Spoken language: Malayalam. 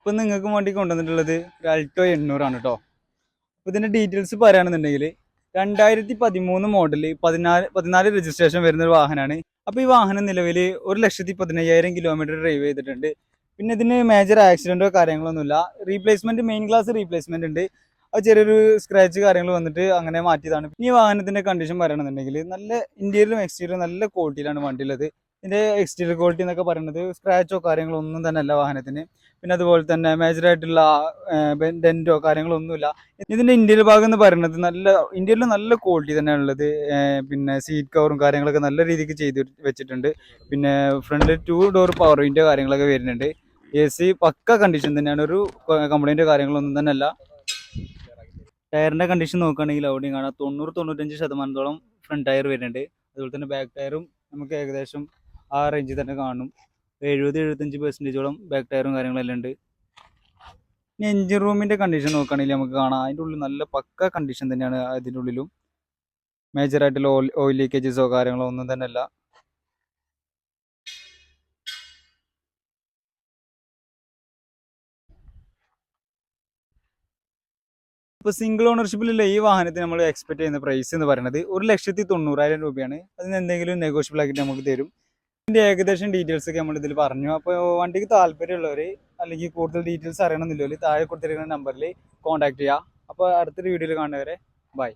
ഇപ്പം നിങ്ങൾക്ക് വേണ്ടി കൊണ്ടുവന്നിട്ടുള്ളത് ഒരു അൾട്ടോ എണ്ണൂറാണ് കേട്ടോ. അപ്പോൾ ഇതിന്റെ ഡീറ്റെയിൽസ് പറയുകയാണെന്നുണ്ടെങ്കിൽ രണ്ടായിരത്തി പതിമൂന്ന് മോഡൽ പതിനാല് പതിനാല് രജിസ്ട്രേഷൻ വരുന്ന ഒരു വാഹനമാണ്. അപ്പോൾ ഈ വാഹനം നിലവിൽ ഒരു ലക്ഷത്തി പതിനയ്യായിരം കിലോമീറ്റർ ഡ്രൈവ് ചെയ്തിട്ടുണ്ട്. പിന്നെ ഇതിന് മേജർ ആക്സിഡന്റോ കാര്യങ്ങളൊന്നുമില്ല. റീപ്ലേസ്മെന്റ് മെയിൻ ക്ലാസ് റീപ്ലേസ്മെന്റ് ഉണ്ട്. അത് ചെറിയൊരു സ്ക്രാച്ച് കാര്യങ്ങൾ വന്നിട്ട് അങ്ങനെ മാറ്റിയതാണ്. ഈ വാഹനത്തിന്റെ കണ്ടീഷൻ പറയുകയാണെന്നുണ്ടെങ്കിൽ നല്ല ഇന്റീരിയറും എക്സ്റ്റീരിയറും നല്ല ക്വാളിറ്റിയിലാണ് വണ്ടിയുള്ളത് ഇതിന്റെ എക്സ്റ്റീരിയർ ക്വാളിറ്റി എന്നൊക്കെ പറയുന്നത് സ്ക്രാച്ചോ കാര്യങ്ങളോ ഒന്നും തന്നെ അല്ല വാഹനത്തിന്. പിന്നെ അതുപോലെ തന്നെ മേജറായിട്ടുള്ള ഡെന്റോ കാര്യങ്ങളൊന്നുമില്ല ഇതിന്റെ ഇന്ത്യയിൽ ഭാഗം എന്ന് പറയുന്നത് നല്ല ഇന്ത്യയിൽ നല്ല ക്വാളിറ്റി തന്നെയാണ് ഉള്ളത്. പിന്നെ സീറ്റ് കവറും കാര്യങ്ങളൊക്കെ നല്ല രീതിക്ക് ചെയ്ത് വെച്ചിട്ടുണ്ട്. പിന്നെ ഫ്രണ്ടിൽ ടു ഡോർ പവർ വിൻഡോ കാര്യങ്ങളൊക്കെ വരുന്നുണ്ട്. എ സി പക്ക കണ്ടീഷൻ തന്നെയാണ്. ഒരു കംപ്ലൈന്റോ കാര്യങ്ങളൊന്നും തന്നെ അല്ല. ടയറിന്റെ കണ്ടീഷൻ നോക്കുകയാണെങ്കിൽ അവിടെയും കാണാം. തൊണ്ണൂറ് തൊണ്ണൂറ്റഞ്ച് ശതമാനത്തോളം ഫ്രണ്ട് ടയർ വരുന്നുണ്ട്. അതുപോലെ തന്നെ ബാക്ക് ടയറും നമുക്ക് ഏകദേശം ആ റേഞ്ചിൽ തന്നെ കാണും. എഴുപത് എഴുപത്തഞ്ച് പെർസെന്റേജോളം ബാക്ക് ടയറും കാര്യങ്ങളെല്ലാം ഉണ്ട്. ഇനി എൻജിൻ റൂമിന്റെ കണ്ടീഷൻ നോക്കുകയാണെങ്കിൽ നമുക്ക് കാണാം. അതിന്റെ ഉള്ളിൽ നല്ല പക്ക കണ്ടീഷൻ തന്നെയാണ് അതിന്റെ ഉള്ളിലും. മേജറായിട്ടുള്ള ഓയിൽ ഓയിൽ ലീക്കേജസോ കാര്യങ്ങളോ ഒന്നും തന്നെ അല്ല. ഇപ്പോൾ സിംഗിൾ ഓണർഷിപ്പിലുള്ള ഈ വാഹനത്തിന് നമ്മൾ എക്സ്പെക്ട് ചെയ്യുന്ന പ്രൈസ് എന്ന് പറയുന്നത് ഒരു ലക്ഷത്തി തൊണ്ണൂറായിരം രൂപയാണ്. അതിന് എന്തെങ്കിലും നെഗോഷ്യബിൾ ആക്കിയിട്ട് നമുക്ക് തരും. ഇതിന്റെ ഏകദേശം ഡീറ്റെയിൽസ് ഒക്കെ നമ്മൾ ഇതിൽ പറഞ്ഞു. അപ്പോൾ വണ്ടിക്ക് താല്പര്യമുള്ളവർ അല്ലെങ്കിൽ കൂടുതൽ ഡീറ്റെയിൽസ് അറിയണമെന്നില്ലല്ലോ താഴെ കൊടുത്തിരിക്കുന്ന നമ്പറിൽ കോൺടാക്ട് ചെയ്യുക അപ്പോൾ അടുത്തൊരു വീഡിയോയിൽ കാണുന്നവരെ ബൈ